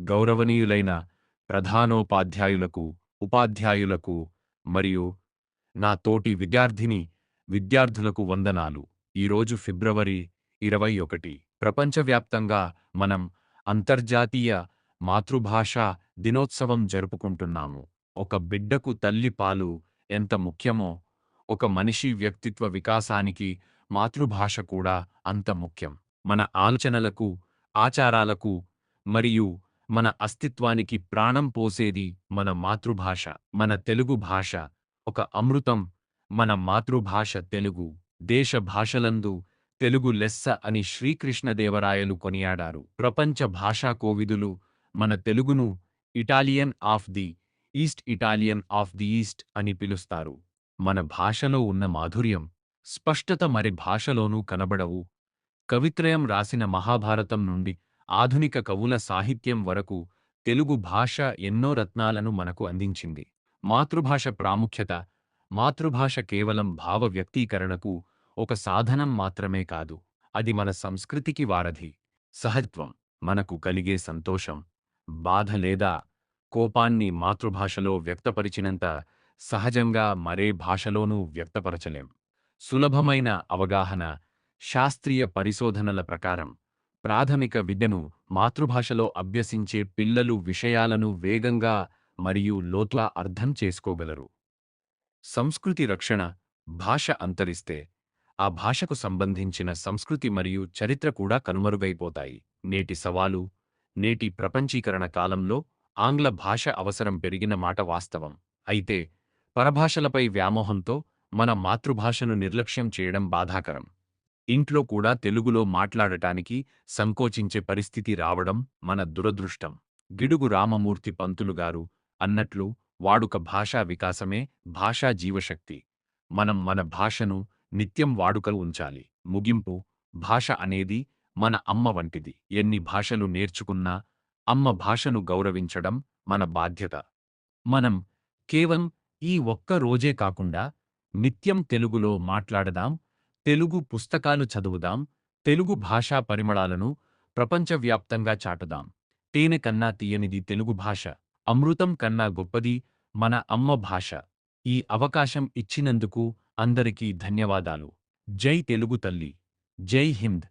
గౌరవనీయులైన ప్రధానోపాధ్యాయులకు ఉపాధ్యాయులకు మరియు నా తోటి విద్యార్థిని విద్యార్థులకు వందనాలు. ఈరోజు ఫిబ్రవరి ఇరవై ఒకటి. ప్రపంచవ్యాప్తంగా మనం అంతర్జాతీయ మాతృభాషా దినోత్సవం జరుపుకుంటున్నాము. ఒక బిడ్డకు తల్లి పాలు ఎంత ముఖ్యమో ఒక మనిషి వ్యక్తిత్వ వికాసానికి మాతృభాష కూడా అంత ముఖ్యం. మన ఆలోచనలకు ఆచారాలకు మరియు మన అస్తిత్వానికి ప్రాణం పోసేది మన మాతృభాష మన తెలుగు భాష ఒక అమృతం మన మాతృభాష తెలుగు దేశ భాషలందు తెలుగు లెస్స అని శ్రీకృష్ణదేవరాయలు కొనియాడారు. ప్రపంచ భాషా కోవిదులు మన తెలుగును Italian of the east Italian of the east అని పిలుస్తారు. మన భాషలో ఉన్న మాధుర్యం స్పష్టత మరి భాషలోనూ కనబడవు. కవిత్రయం రాసిన మహాభారతం నుండి ఆధునిక కవుల సాహిత్యం వరకు తెలుగు భాష ఎన్నో రత్నాలను మనకు అందించింది. మాతృభాష ప్రాముఖ్యత మాతృభాష కేవలం భావ వ్యక్తీకరణకు ఒక సాధనం మాత్రమే కాదు అది మన సంస్కృతికి వారధి. సహజత్వం మనకు కలిగే సంతోషం బాధ లేదా కోపాన్ని మాతృభాషలో వ్యక్తపరిచినంత సహజంగా మరే భాషలోనూ వ్యక్తపరచలేం. సులభమైన అవగాహన శాస్త్రీయ పరిశోధనల ప్రకారం ప్రాథమిక విద్యను మాతృభాషలో అభ్యసించే పిల్లలు విషయాలను వేగంగా మరియు లోతుగా అర్థం చేసుకోగలరు. సంస్కృతి రక్షణ భాష అంతరిస్తే ఆ భాషకు సంబంధించిన సంస్కృతి మరియు చరిత్ర కూడా కనుమరుగైపోతాయి. నేటి సవాలు నేటి ప్రపంచీకరణ కాలంలో ఆంగ్ల భాష అవసరం పెరిగిన మాట వాస్తవం. అయితే పరభాషలపై వ్యామోహంతో మన మాతృభాషను నిర్లక్ష్యం చేయడం బాధాకరం. ఇంట్లో కూడా తెలుగులో మాట్లాడటానికి సంకోచించే పరిస్థితి రావడం మన దురదృష్టం. గిడుగు రామమూర్తి పంతులుగారు అన్నట్లు వాడుక భాషా వికాసమే భాషా జీవశక్తి. మనం మన భాషను నిత్యం వాడుకలు ఉంచాలి. ముగింపు భాష అనేది మన అమ్మ వంటిది. ఎన్ని భాషలు నేర్చుకున్నా అమ్మ భాషను గౌరవించడం మన బాధ్యత. మనం కేవలం ఈ ఒక్క రోజే కాకుండా నిత్యం తెలుగులో మాట్లాడదాం తెలుగు పుస్తకాలు చదువుదాం తెలుగు భాషా పరిమళాలను ప్రపంచవ్యాప్తంగా చాటుదాం. తేనె కన్నా తీయనిది తెలుగు భాష అమృతం కన్నా గొప్పది మన అమ్మ భాష. ఈ అవకాశం ఇచ్చినందుకు అందరికీ ధన్యవాదాలు. జై తెలుగు తల్లి జై హింద్.